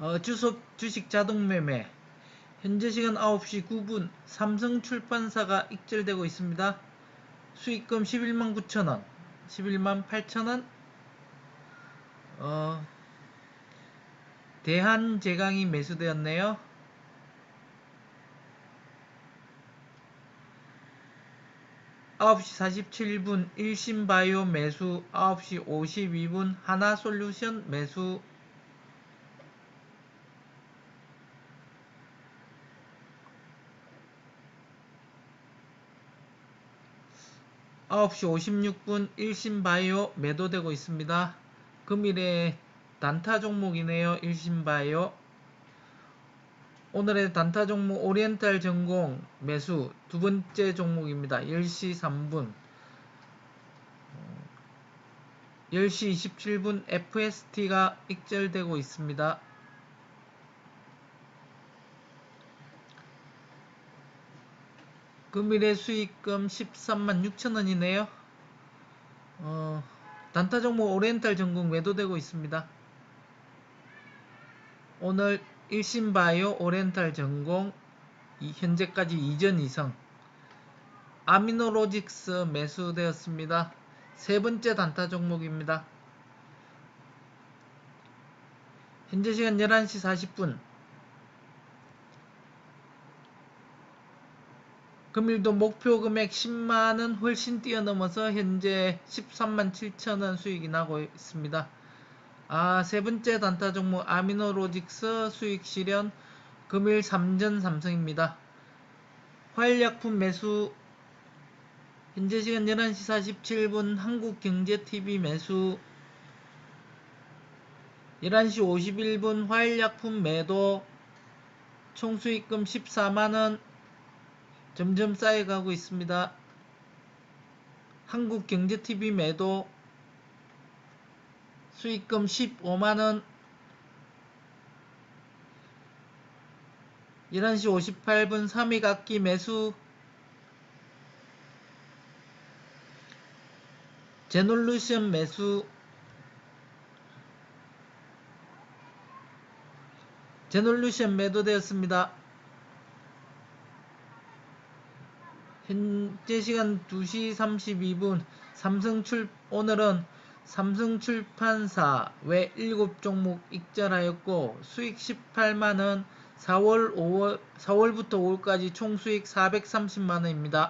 어, 주석 주식 자동 매매 현재 시간 9시 9분 삼성 출판사가 익절되고 있습니다. 수익금 11만 9천원 11만 8천원 어, 대한제강이 매수되었네요. 아홉 시 47분 일신바이오 매수 9시 52분 하나솔루션 매수 9시 56분 일신바이오 매도되고 있습니다. 금일의 단타 종목이네요. 일신바이오. 오늘의 단타 종목 오리엔탈 전공 매수 두 번째 종목입니다. 10시 3분. 10시 27분 FST가 익절되고 있습니다. 금일의 수익금 13만 6천원이네요. 어, 단타 종목 오리엔탈 전공 매도되고 있습니다. 오늘 일신바이오 오리엔탈 전공 현재까지 이전 이성 아미노로직스 매수되었습니다. 세 번째 단타 종목입니다. 현재 시간 11시 40분 금일도 목표 금액 10만원 훨씬 뛰어넘어서 현재 13만 7천원 수익이 나고 있습니다. 아, 세 번째 단타 종목 아미노로직스 수익 실현 금일 3전 삼성입니다. 화일약품 매수 현재 시간 11시 47분 한국경제TV 매수 11시 51분 화일약품 매도 총수익금 14만원 점점 쌓여가고 있습니다. 한국경제TV 매도 수익금 15만원 11시 58분 3위각기 매수 제놀루션 매수 제놀루션 매도되었습니다. 현재 시간 2시 32분 삼성출 오늘은 삼성출판사 외 7종목 익절하였고 수익 18만원 4월 5월 4월부터 5월까지 총 수익 430만원입니다.